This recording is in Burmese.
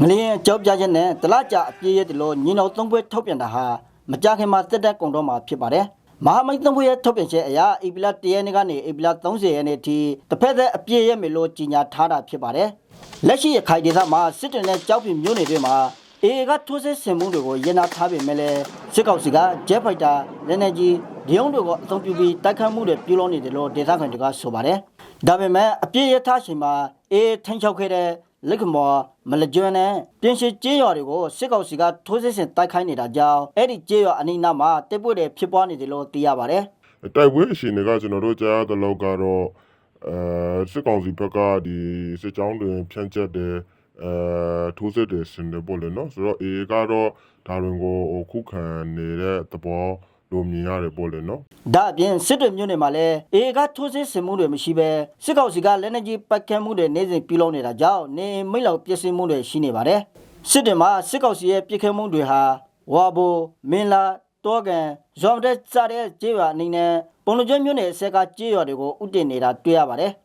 ငလျင်အကြောပြချက်နဲ့တလကြအပြည့်ရတယ်လို့ညီတော်သုံးဘွဲထုတ်ပြန်တာဟာမကြခင်မှာတက်တက်ကုန်တော့မှာဖြစ်ပါတယ်မဟာမိတ်သုံးဘွဲရဲ့ထုတ်ပြန်ချက်အရဧပြီလ1ရက်နေ့ကနေဧပြီလ30ရက်နေ့ထိတစ်ဖက်သက်အပြည့်ရမယ်လို့ကြေညာထားတာဖြစ်ပါတယ်လက်ရှိရခိုင်ဒေသမှာစစ်တပ်နဲ့ကြောက်ပြမျိုးတွေတွေမှာအေကထိုးစစ်ဆင်မှုတွေကိုရင်နာထားပေမဲ့လည်းစစ်ကောင်စီကဂျက်ဖိုက်တာလက်နက်ကြီးဒရုန်းတွေကိုအသုံးပြုပြီးတိုက်ခတ်မှုတွေပြုလုပ်နေတယ်လို့ဒေသခံတွေကဆိုပါတယ် ဒါပေမဲ့အပြည့်ရထားချိန်မှာအေးထိန်ချောက်ခဲ့တဲ့လက်ကမော်မလကျွန်းနဲ့ပြင်ရှိကျေးရွာတွေကိုစစ်ကောင်စီကထိုးစစ်ဆင်တိုက်ခိုင်းနေတာကြောင့်အဲ့ဒီကျေးရွာအနီးနားမှာတပ်ပွဲတွေဖြစ်ပွားနေတယ်လို့သိရပါတယ်တိုက်ပွဲအရှင်တွေကကျွန်တော်တို့ကြားရတဲ့လောက်ကတော့အဲစစ်ကောင်စီဘက်ကဒီစစ်ကြောင်းတွေဖြန့်ကျက်တယ်အဲထိုးစစ်တွေဆင်တယ်ပေါ့လေနော်ဆိုတော့အေကတော့ဒါတွေကိုဟိုခုခံနေတဲ့သဘော လိုမြင်ရတယ်ပေါ့လေနော်။ဒါအပြင်စစ်တွေမြို့နယ်မှာလည်းအေကထိုးစစ်ဆင်မှုတွေမရှိဘဲစစ်ကောင်စီကလက်နက်ကြီးပတ်ကဲမှုတွေနေစဉ်ပြုလုပ်နေတာကြောင့်နေမိတ်လောက်ပျက်စီးမှုတွေရှိနေပါတယ်။စစ်တွေမှာစစ်ကောင်စီရဲ့ပြစ်ခတ်မှုတွေဟာဝါဘိုမင်းလာတောကန်ဇော်မတက်စတဲ့ကျေးရွာအနေနဲ့ပုံလူကျွန်းမြို့နယ်အဆက်ကကျေးရွာတွေကိုဥတည်နေတာတွေ့ရပါတယ်။